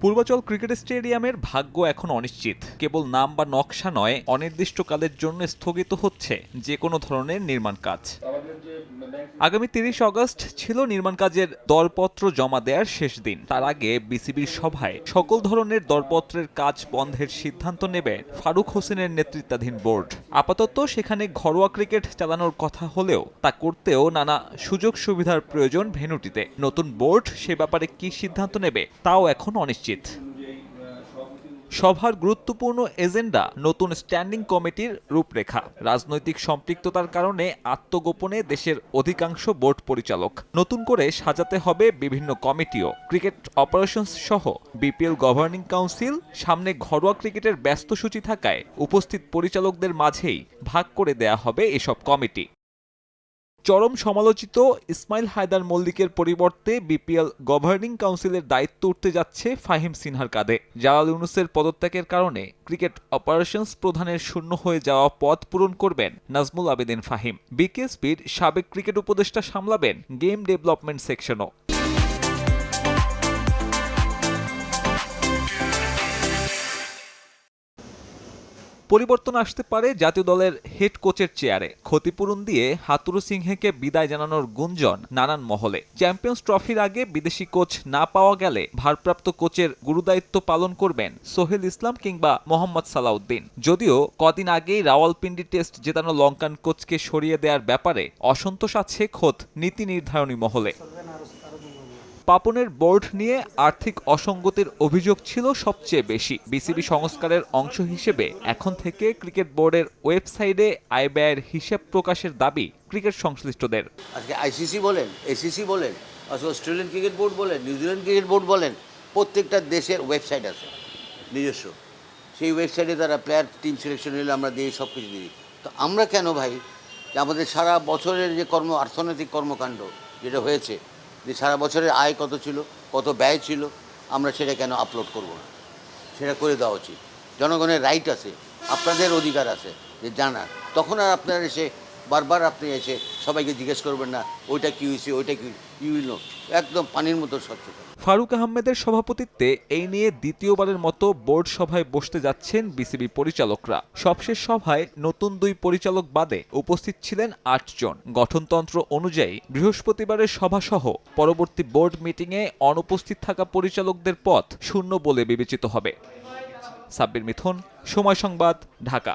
Purbachal cricket স্টেডিয়ামের ভাগ্য এখন অনিশ্চিত। কেবল নাম বা নকশা নয়, অনির্দিষ্টকালের জন্য স্থগিত হচ্ছে যে কোনো ধরনের নির্মাণ কাজ। আগামী তিরিশ অগস্ট ছিল নির্মাণ কাজের দরপত্র জমা দেওয়ার শেষ দিন। তার আগে বিসিবির সভায় সকল ধরনের দরপত্রের কাজ বন্ধের সিদ্ধান্ত নেবে ফারুক হোসেনের নেতৃত্বাধীন বোর্ড। আপাতত সেখানে ঘরোয়া ক্রিকেট চালানোর কথা হলেও তা করতেও নানা সুযোগ সুবিধার প্রয়োজন ভেন্যুটিতে। নতুন বোর্ড সে ব্যাপারে কি সিদ্ধান্ত নেবে, তাও এখন অনিশ্চিত। সভার গুরুত্বপূর্ণ এজেন্ডা নতুন স্ট্যান্ডিং কমিটির রূপরেখা। রাজনৈতিক সম্পৃক্ততার কারণে আত্মগোপনে দেশের অধিকাংশ বোর্ড পরিচালক। নতুন করে সাজাতে হবে বিভিন্ন কমিটিও, ক্রিকেট অপারেশনস সহ। বিপিএল গভর্নিং কাউন্সিল সামনে ঘরোয়া ক্রিকেটের ব্যস্ত সূচি থাকায় উপস্থিত পরিচালকদের মাঝেই ভাগ করে দেয়া হবে এসব কমিটি। চরম সমালোচিত ইসমাইল হায়দার মল্লিকের পরিবর্তে বিপিএল গভর্নিং কাউন্সিলের দায়িত্ব উঠতে যাচ্ছে ফাহিম সিনহার কাঁধে। জালাল ইউনুসের পদত্যাগের কারণে ক্রিকেট অপারেশনস প্রধানের শূন্য হয়ে যাওয়া পদ পূরণ করবেন নাজমুল আবেদিন ফাহিম। বিকেএসপির সাবেক ক্রিকেট উপদেষ্টা সামলাবেন গেম ডেভেলপমেন্ট সেকশনও। পরিবর্তন আসতে পারে জাতীয় দলের হেড কোচের চেয়ারে ক্ষতিপূরণ দিয়ে হাতুরু সিংহেকে বিদায় জানানোর গুঞ্জন নানান মহলে। চ্যাম্পিয়ন্স ট্রফির আগে বিদেশি কোচ না পাওয়া গেলে ভারপ্রাপ্ত কোচের গুরুদায়িত্ব পালন করবেন সোহেল ইসলাম কিংবা মোহাম্মদ সালাউদ্দিন। যদিও কদিন আগেই রাওয়ালপিন্ডি টেস্ট জেতানো লঙ্কান কোচকে সরিয়ে দেওয়ার ব্যাপারে অসন্তোষ আছে খোদ নীতি নির্ধারণী মহলে। পাপনের বোর্ড নিয়ে আর্থিক অসঙ্গতির অভিযোগ ছিল সবচেয়ে বেশি। বিসিবি সংস্কারের অংশ হিসেবে এখন থেকে ক্রিকেট বোর্ডের ওয়েবসাইটে আয় ব্যয়ের হিসেব প্রকাশের দাবি ক্রিকেট সংশ্লিষ্টদের। আজকে আইসিসি বলেন, এসিসি বলেন অস্ট্রেলিয়ান ক্রিকেট বোর্ড বলেন, নিউজিল্যান্ড ক্রিকেট বোর্ড বলেন, প্রত্যেকটা দেশের ওয়েবসাইট আছে, নিজস্ব। সেই ওয়েবসাইটে তারা প্লেয়ার টিম সিলেকশন হলে আমরা দিয়ে সব কিছু দিই। তো আমরা কেন ভাই আমাদের সারা বছরের যে কর্ম, অর্থনৈতিক কর্মকাণ্ড যেটা হয়েছে যে সারা বছরের আয় কত ছিল, কত ব্যয় ছিল, আমরা সেটা কেন আপলোড করব না? সেটা করে দেওয়া উচিত। জনগণের রাইট আছে, আপনাদের অধিকার আছে, যে জানার। তখন আর আপনারা এসে বারবার আপনি এসে সবাইকে জিজ্ঞেস করবেন না, ওইটা কী হয়েছে, ওইটা কী? হইল একদম পানির মতো স্বচ্ছতা ফারুক আহমেদের সভাপতিত্বে এই নিয়ে দ্বিতীয়বারের মতো বোর্ড সভায় বসতে যাচ্ছেন বিসিবি পরিচালকরা। সবশেষ সভায় নতুন দুই পরিচালক বাদে উপস্থিত ছিলেন আটজন গঠনতন্ত্র অনুযায়ী বৃহস্পতিবারের সভাসহ পরবর্তী বোর্ড মিটিংয়ে অনুপস্থিত থাকা পরিচালকদের পথ শূন্য বলে বিবেচিত হবে। সাব্বির মিথুন, সময় সংবাদ, ঢাকা।